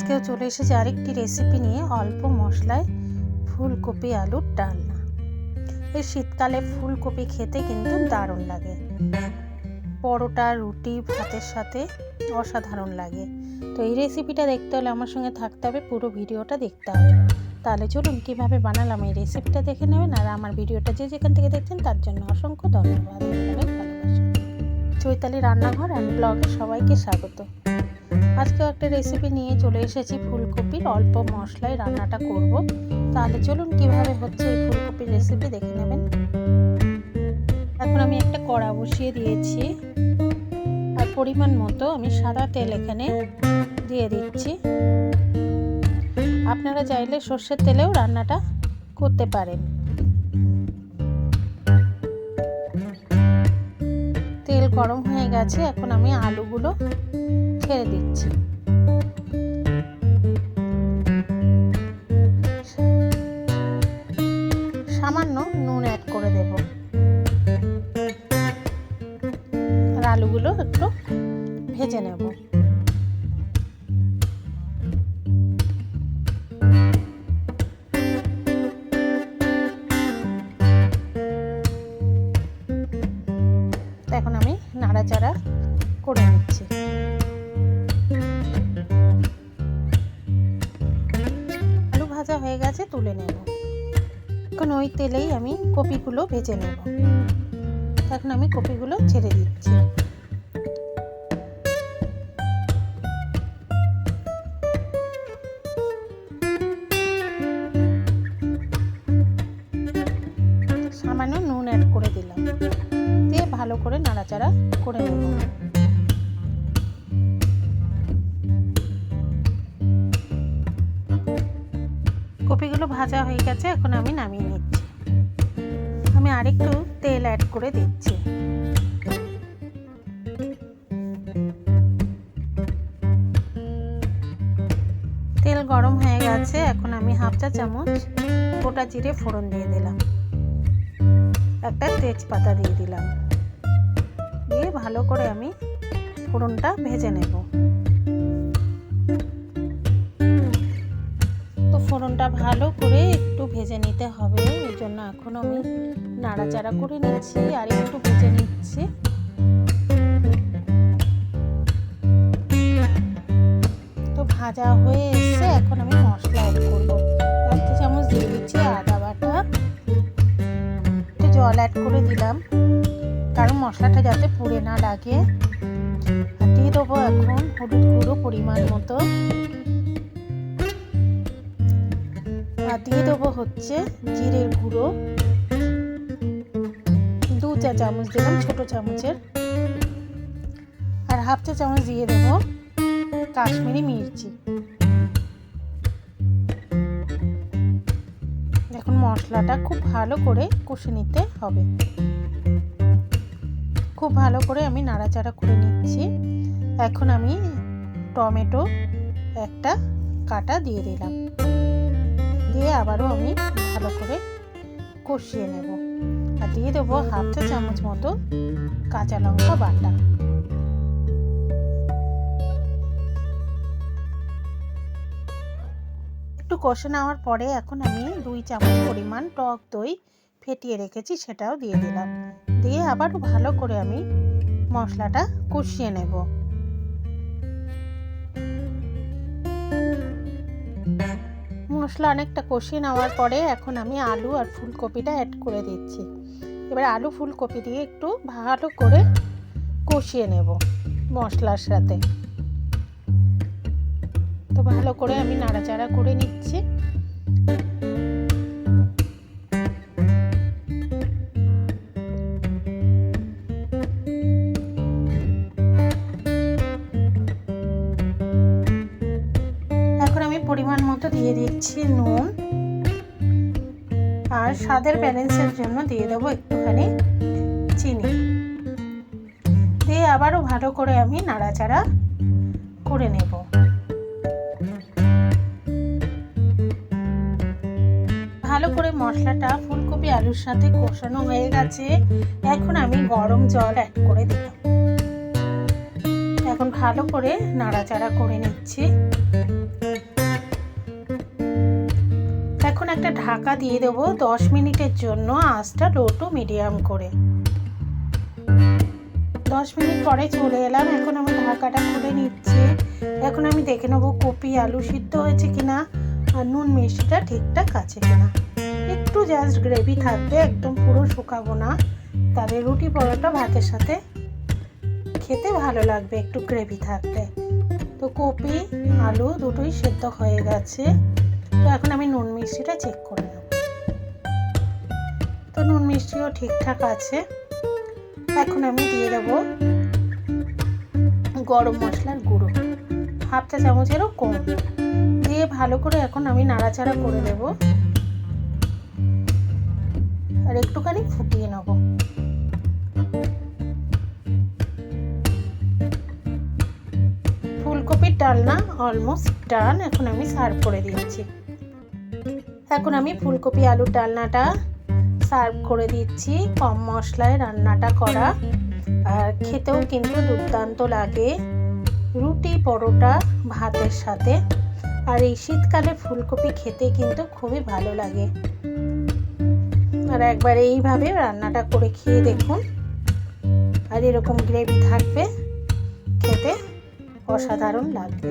আজকেও চলে এসেছি আরেকটি রেসিপি নিয়ে অল্প মশলায় ফুলকপি আলুর ডালনা। এই শীতকালে ফুলকপি খেতে কিন্তু দারুণ লাগে। পরোটা, রুটি, ভাতের সাথে অসাধারণ লাগে। তো এই রেসিপিটা দেখতে হলে আমার সঙ্গে থাকতে হবে, পুরো ভিডিওটা দেখতে হবে। তাহলে চলুন কীভাবে বানালাম এই রেসিপিটা দেখে নেবেন আর আমার ভিডিওটা যে যেখান থেকে দেখছেন তার জন্য অসংখ্য ধন্যবাদ। চৈতালি রান্নাঘর অ্যান্ড ব্লগে সবাইকে স্বাগত। আজকেও একটা রেসিপি নিয়ে চলে এসেছি ফুলকপির অল্প মশলায় রান্নাটা করব। তাহলে চলুন কীভাবে হচ্ছে এই ফুলকপির রেসিপি দেখে নেবেন। এখন আমি একটা কড়া বসিয়ে দিয়েছি। আর পরিমাণ মতো আমি সাদা তেল এখানে দিয়ে দিচ্ছি। আপনারা চাইলে সর্ষের তেলেও রান্নাটা করতে পারেন। তেল গরম হয়ে গেছে, এখন আমি আলুগুলো ছেড়ে দিচ্ছি। সামান্য নুন অ্যাড করে দেব। আর আলুগুলো একটু ভেজে নেব। এখন আমি নাড়াচাড়া করে নিচ্ছি। ভাজা হয়ে গেছে, তুলে নেব। এখন ওই তেলেই আমি কপিগুলো ভেজে নেব। এখন আমি কপিগুলো ছেড়ে দিচ্ছি। সামান্য নুন অ্যাড করে দিলাম। দিয়ে ভালো করে নাড়াচাড়া করে নেব। কপিগুলো ভাজা হয়ে গেছে, এখন আমি নামিয়ে নিচ্ছি। আমি আরেকটু তেল অ্যাড করে দিচ্ছি। তেল গরম হয়ে গেছে, এখন আমি হাফ চা চামচ গোটা জিরে ফোড়ন দিয়ে দিলাম। একটা তেজপাতা দিয়ে দিলাম। দিয়ে ভালো করে আমি ফোড়নটা ভেজে নেব। ফোড়নটা ভালো করে একটু ভেজে নিতে হবে। এই জন্য এখন আমি নাড়াচাড়া করে নিচ্ছি আর একটু ভেজে নিচ্ছি। তো ভাজা হয়ে এসছে, এখন আমি মশলা অ্যাড করব। এক চামচ দিয়ে দিচ্ছি আদা বাটা। একটু জল অ্যাড করে দিলাম, কারণ মশলাটা যাতে পুড়ে না লাগে। দিয়ে দেবো এখন হলুদ গুঁড়ো পরিমাণ মতো। আর দিয়ে দেবো হচ্ছে জিরের গুঁড়ো। দু চা চামচ দিলাম ছোটো চামচের। আর হাফ চা চামচ দিয়ে দেবো কাশ্মীরি মির্চি। এখন মশলাটা খুব ভালো করে কষে নিতে হবে। খুব ভালো করে আমি নাড়াচাড়া করে নিচ্ছি। এখন আমি টমেটো একটা কাটা দিয়ে দিলাম। দিয়ে আবারও আমি ভালো করে কষিয়ে নেব। আর দিয়ে দেবো হাফ চা চামচ মতো কাঁচা লঙ্কা বাটা। একটু কষে নেওয়ার পরে এখন আমি দুই চামচ পরিমাণ টক দই ফেটিয়ে রেখেছি, সেটাও দিয়ে দিলাম। দিয়ে আবার ভালো করে আমি মশলাটা কষিয়ে নেব। মশলা অনেকটা কষিয়ে নেওয়ার পরে এখন আমি আলু আর ফুলকপিটা অ্যাড করে দিচ্ছি। এবার আলু, ফুলকপি দিয়ে একটু ভালো করে কষিয়ে নেব মশলার সাথে। তো ভালো করে আমি নাড়াচাড়া করে নিচ্ছি। দিচ্ছি নুন আর স্বাদের ব্যালেন্সের জন্য দিয়ে দেবো একটুখানি চিনি। দিয়ে আবারও ভালো করে আমি নাড়াচাড়া করে নেব। ভালো করে মশলাটা, ফুলকপি, আলুর সাথে কষানো হয়ে গেছে। এখন আমি গরম জল অ্যাড করে দিলাম। এখন ভালো করে নাড়াচাড়া করে নিচ্ছি। ঢাকা দিয়ে দেবো দশ মিনিটের জন্য আঁচটা লো টু মিডিয়াম করে। দশ মিনিট পরে চলে এলাম, এখন আমি ঢাকাটা খুলে নিচ্ছি। এখন আমি দেখে নেব কপি আলু সিদ্ধ হয়েছে কিনা আর নুন মিষ্টিটা ঠিকঠাক আছে কিনা। একটু জাস্ট গ্রেভি থাকবে, একদম পুরো শুকাবো না। তাহলে রুটি পরোটা ভাতের সাথে খেতে ভালো লাগবে, একটু গ্রেভি থাকলে তো কপি, আলু দুটোই সেদ্ধ হয়ে গেছে। তো এখন আমি নুন মিষ্টিটা চেক করে নেব। তো নুন মিষ্টিও ঠিকঠাক আছে। এখন আমি দিয়ে দেবো গরম মশলার গুঁড়ো। হাফ চা চামচেরও কম। দিয়ে ভালো করে এখন আমি নাড়াচাড়া করে দেব আর একটুখানি ফুটিয়ে নেব। ফুলকপির ডালনা অলমোস্ট ডান এখন আমি সার্ভ করে দিচ্ছি। এখন আমি ফুলকপি, আলুর ডালনাটা সার্ভ করে দিচ্ছি। কম মশলায় রান্নাটা করা। আর খেতেও কিন্তু দুর্দান্ত লাগে রুটি পরোটা ভাতের সাথে। আর এই শীতকালে ফুলকপি খেতে কিন্তু খুবই ভালো লাগে। আর একবার এইভাবে রান্নাটা করে খেয়ে দেখুন। আর এরকম গ্রেভি থাকবে, খেতে অসাধারণ লাগবে।